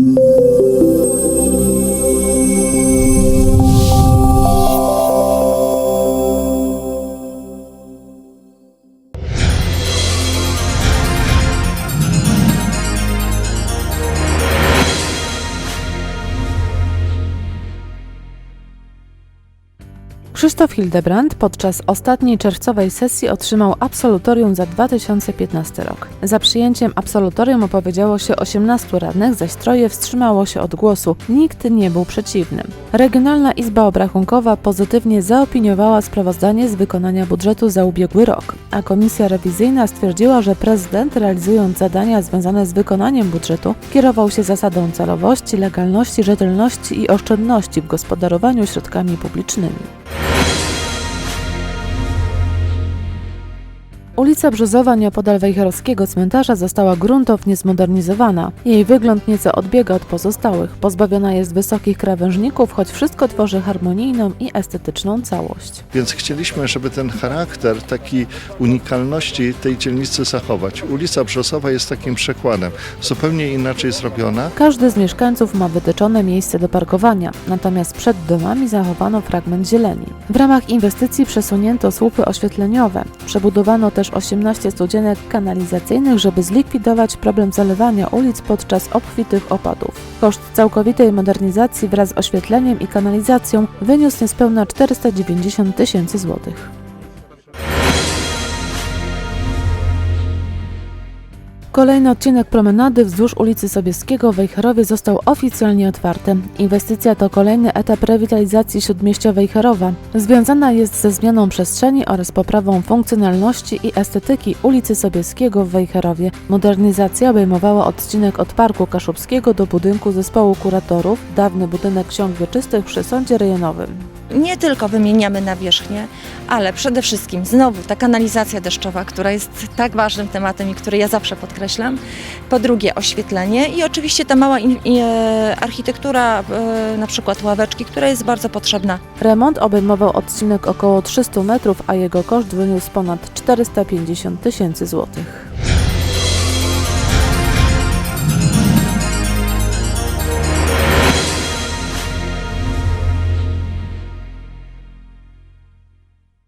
Mm-hmm. Krzysztof Hildebrand podczas ostatniej czerwcowej sesji otrzymał absolutorium za 2015 rok. Za przyjęciem absolutorium opowiedziało się 18 radnych, zaś troje wstrzymało się od głosu. Nikt nie był przeciwnym. Regionalna Izba Obrachunkowa pozytywnie zaopiniowała sprawozdanie z wykonania budżetu za ubiegły rok, a komisja rewizyjna stwierdziła, że prezydent realizując zadania związane z wykonaniem budżetu kierował się zasadą celowości, legalności, rzetelności i oszczędności w gospodarowaniu środkami publicznymi. Ulica Brzozowa nieopodal Wejherowskiego cmentarza została gruntownie zmodernizowana. Jej wygląd nieco odbiega od pozostałych. Pozbawiona jest wysokich krawężników, choć wszystko tworzy harmonijną i estetyczną całość. Więc chcieliśmy, żeby ten charakter takiej unikalności tej dzielnicy zachować. Ulica Brzosowa jest takim przekładem, zupełnie inaczej zrobiona. Każdy z mieszkańców ma wytyczone miejsce do parkowania, natomiast przed domami zachowano fragment zieleni. W ramach inwestycji przesunięto słupy oświetleniowe. Przebudowano też 18 studzienek kanalizacyjnych, żeby zlikwidować problem zalewania ulic podczas obfitych opadów. Koszt całkowitej modernizacji wraz z oświetleniem i kanalizacją wyniósł niespełna 490 tysięcy złotych. Kolejny odcinek promenady wzdłuż ulicy Sobieskiego w Wejherowie został oficjalnie otwarty. Inwestycja to kolejny etap rewitalizacji śródmieścia Wejherowa. Związana jest ze zmianą przestrzeni oraz poprawą funkcjonalności i estetyki ulicy Sobieskiego w Wejherowie. Modernizacja obejmowała odcinek od Parku Kaszubskiego do budynku zespołu kuratorów, dawny budynek ksiąg wieczystych przy sądzie rejonowym. Nie tylko wymieniamy nawierzchnię, ale przede wszystkim znowu ta kanalizacja deszczowa, która jest tak ważnym tematem i który ja zawsze podkreślam. Po drugie oświetlenie i oczywiście ta mała e, architektura, e, na przykład ławeczki, która jest bardzo potrzebna. Remont obejmował odcinek około 300 metrów, a jego koszt wyniósł ponad 450 tysięcy złotych.